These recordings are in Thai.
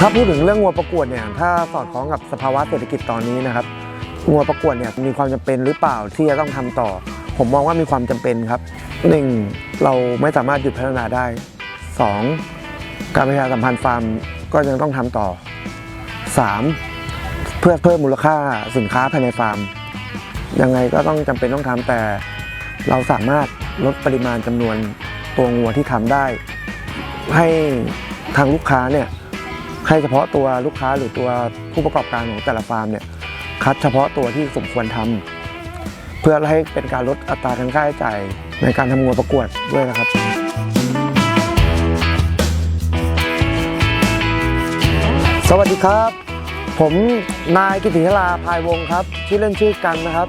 ถ้าพูดถึงเรื่องงัวประกวดเนี่ยถ้าสอดคล้องกับสภาวะเศรษฐกิจตอนนี้นะครับงัวประกวดเนี่ยมีความจำเป็นหรือเปล่าที่จะต้องทำต่อ ผมมองว่ามีความจำเป็นครับหนึ่งเราไม่สามารถหยุดพัฒนาได้สองการประชาสัมพันธ์ฟาร์มก็ยังต้องทำต่อสามเพื่อเพิ่มมูลค่าสินค้าภายในฟาร์ม ยังไงก็ต้องจำเป็นต้องทำแต่เราสามารถลดปริมาณจำนวนตัวงัวที่ทำได้ ให้ทางลูกค้าเนี่ย ให้เฉพาะตัวลูกค้าหรือตัวผู้ประกอบการของแต่ละฟาร์มเนี่ยคัดเฉพาะตัวที่สมควรทำเพื่อให้เป็นการลดอัตราการค่าใช้จ่ายในการทำงัวประกวดด้วยนะครับสวัสดีครับ ผมนายกิติยลาพายวงครับ ชื่อเล่นชื่อกันนะครับ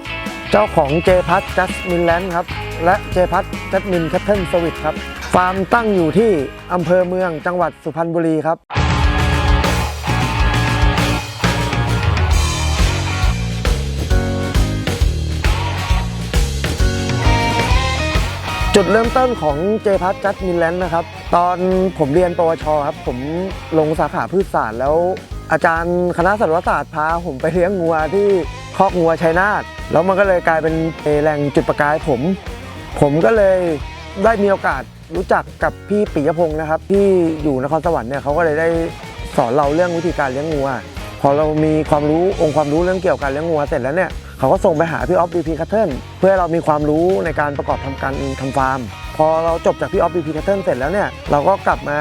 เจ้าของเจพัทจัสมินแลนด์ครับ และเจพัทจัสมินแคทเทิลสวิตครับ ฟาร์มตั้งอยู่ที่อำเภอเมืองจังหวัดสุพรรณบุรีครับ จุดเริ่มต้นของเจพัทจัสมินแลนด์นะครับ ตอนผมเรียนปวชครับ ผมลงสาขาพืชศาสตร์แล้ว อาจารย์คณะสัตวศาสตร์พาผมไปเลี้ยงงัวที่คอกงัวชัยนาทแล้วมันก็เลยกลายเป็นแหล่งจุดประกายผม ผมก็เลยได้มีโอกาสรู้จักกับพี่ปิยพงศ์นะครับ ที่อยู่นครสวรรค์เนี่ยเขาก็เลยได้สอนเราเรื่องวิธีการเลี้ยงงัวพอเรามีความรู้องค์ความรู้เรื่องเกี่ยวกับการเลี้ยงงัวเสร็จแล้วเนี่ย เขาก็ส่งไปหาพี่ออฟบีพีคัตเทิลเพื่อให้เรามีความรู้ในการประกอบทำการทำฟาร์ม พอเราจบจากพี่ออฟบีพีคัตเทิลเสร็จแล้วเนี่ยเราก็กลับมา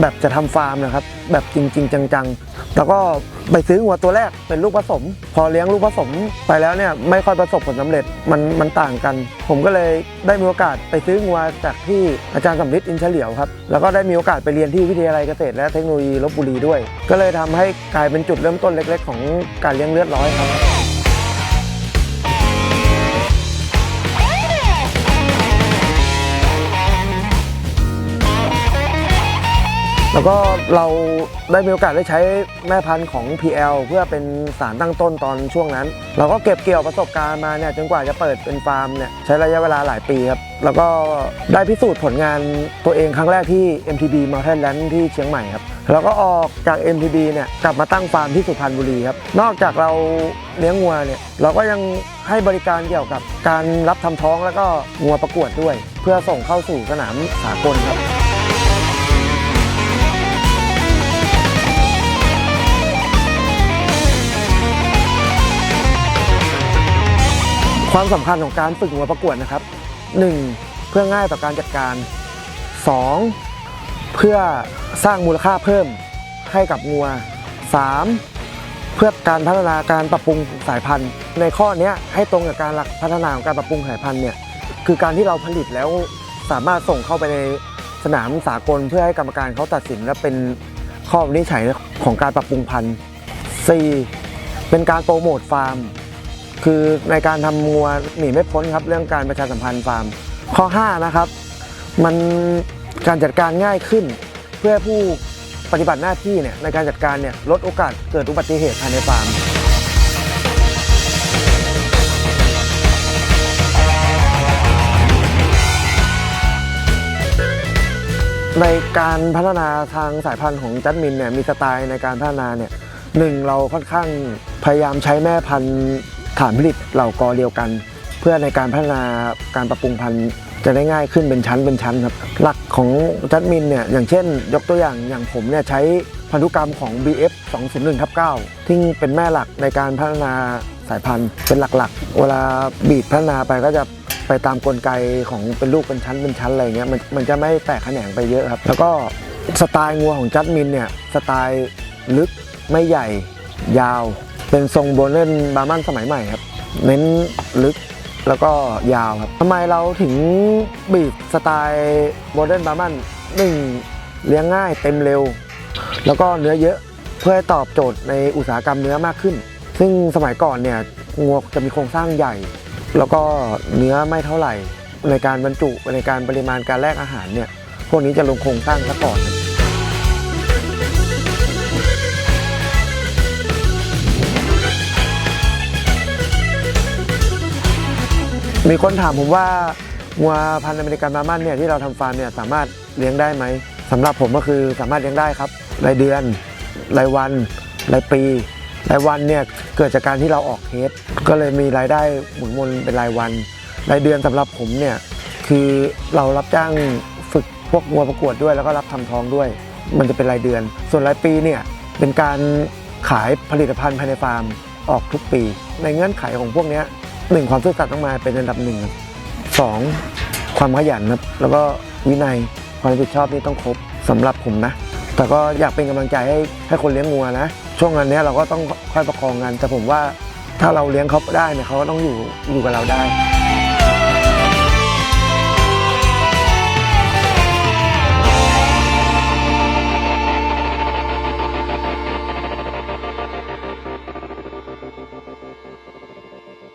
แบบจะทำฟาร์มนะครับแบบจริง ๆ จังๆ แล้วก็ไปซื้องัวตัวแรกเป็นลูกผสม พอเลี้ยงลูกผสมไปแล้วเนี่ยไม่ค่อยประสบผลสำเร็จมันมันต่างกัน ผมก็เลยได้มีโอกาสไปซื้องัวจากที่อาจารย์สำริดอินเฉลียวครับแล้วก็ได้มีโอกาสไปเรียนที่วิทยาลัยเกษตรและเทคโนโลยีลบบุรีด้วย ก็เลยทำให้กลายเป็นจุดเริ่มต้นเล็ก ๆ ของการเลี้ยงเลือดร้อยครับ แล้วก็เราได้มีโอกาสได้ใช้แม่พันธุ์ของ PL เพื่อเป็นสารตั้งต้นตอนช่วงนั้น เราก็เก็บเกี่ยวประสบการณ์มาเนี่ยจนกว่าจะเปิดเป็นฟาร์มเนี่ยใช้ระยะเวลาหลายปีครับ แล้วก็ได้พิสูจน์ผลงานตัวเองครั้งแรกที่ MTB Mountain Land ที่เชียงใหม่ครับแล้วก็ออกจาก MTB เนี่ยกลับมาตั้งฟาร์มที่สุพรรณบุรีครับ นอกจากเราเลี้ยงงัวเนี่ยเราก็ยังให้บริการเกี่ยวกับการรับทำท้องแล้วก็งัวประกวดด้วย เพื่อส่งเข้าสู่สนามสากลครับ ความสำคัญของการฝึกงัวประกวดนะครับ 1. เพื่อง่ายต่อการจัดการ 2. เพื่อสร้างมูลค่าเพิ่มให้กับงัว 3. เพื่อการพัฒนาการปรับปรุงสายพันธุ์ ในข้อเนี้ยให้ตรงกับการหลักพัฒนาของการปรับปรุงสายพันธุ์เนี่ยคือการที่เราผลิตแล้วสามารถส่งเข้าไปในสนามสากลเพื่อให้กรรมการเขาตัดสินและเป็นข้อวินิจฉัยของการปรับปรุงพันธุ์ 4. เป็นการโปรโมทฟาร์ม คือในการทำงัวหนีไม่พ้นครับ เรื่องการประชาสัมพันธ์ฟาร์ม ข้อ 5 นะครับ มันการจัดการง่ายขึ้น เพื่อผู้ปฏิบัติหน้าที่เนี่ยในการจัดการเนี่ยลดโอกาสเกิดอุบัติเหตุภายในฟาร์มในการพัฒนาทางสายพันธุ์ของจัดมินเนี่ยมีสไตล์ในการพัฒนาเนี่ยหนึ่งเราค่อนข้างพยายามใช้แม่พันธุ์ ฐานผลิตเหล่ากอเดียวกัน เพื่อในการพัฒนาการปรับปรุงพันธุ์จะได้ง่ายขึ้นเป็นชั้นเป็นชั้นครับ หลักของจัดมินเนี่ยอย่างเช่น ยกตัวอย่างอย่างผมเนี่ยใช้พันธุกรรมของ BF 201ทับ9ที่เป็นแม่หลักในการพัฒนาสายพันธุ์เป็นหลักๆ เวลาบีดพัฒนาไปก็จะไปตามกลไกของเป็นลูกเป็นชั้นเป็นชั้นอะไรเงี้ยมันมันจะไม่แตกแขนงไปเยอะครับ แล้วก็สไตล์งัวของจัดมินเนี่ยสไตล์ลึกไม่ใหญ่ยาว เป็นทรงโบเนนบาร์มันสมัยใหม่ครับ เน้นลึกแล้วก็ยาวครับทำไมเราถึงบีบสไตล์โมเดิร์นบาร์มันหนึ่งเลี้ยงง่ายเต็มเร็ว แล้วก็เนื้อเยอะเพื่อให้ตอบโจทย์ในอุตสาหกรรมเนื้อมากขึ้น ซึ่งสมัยก่อนเนี่ยงัวจะมีโครงสร้างใหญ่ แล้วก็เนื้อไม่เท่าไหร่ ในการบรรจุในการปริมาณการแลกอาหารเนี่ยพวกนี้จะลงโครงสร้างซะก่อน มีคนถามผมว่างัวพันธุ์อเมริกันมามันเนี่ยที่เราทำฟาร์มเนี่ยสามารถเลี้ยงได้ไหมสำหรับผมก็คือสามารถเลี้ยงได้ครับรายเดือนรายวันรายปีรายวันเนี่ยเกิดจากการที่เราออกเทสก็เลยมีรายได้หมุนวนเป็นรายวันรายเดือนสำหรับผมเนี่ยคือเรารับจ้างฝึกพวกวัวประกวดด้วย แล้วก็รับทำท้องด้วย มันจะเป็นรายเดือน ส่วนรายปีเนี่ยเป็นการขายผลิตภัณฑ์ภายในฟาร์มออกทุกปี ในเงื่อนไขของพวกนี้ หนึ่งความซื่อสัตย์ต้องมาเป็นอันดับหนึ่งครับสองความขยันครับแล้วก็วินัยความรับผิดชอบนี่ต้องครบสำหรับผมนะ แต่ก็อยากเป็นกำลังใจให้ให้คนเลี้ยงงัวนะ ช่วงนั้นเนี้ยเราก็ต้องค่อยประคองกันแต่ผมว่าถ้าเราเลี้ยงเขาได้เนี่ยเขาก็ต้องอยู่อยู่กับเราได้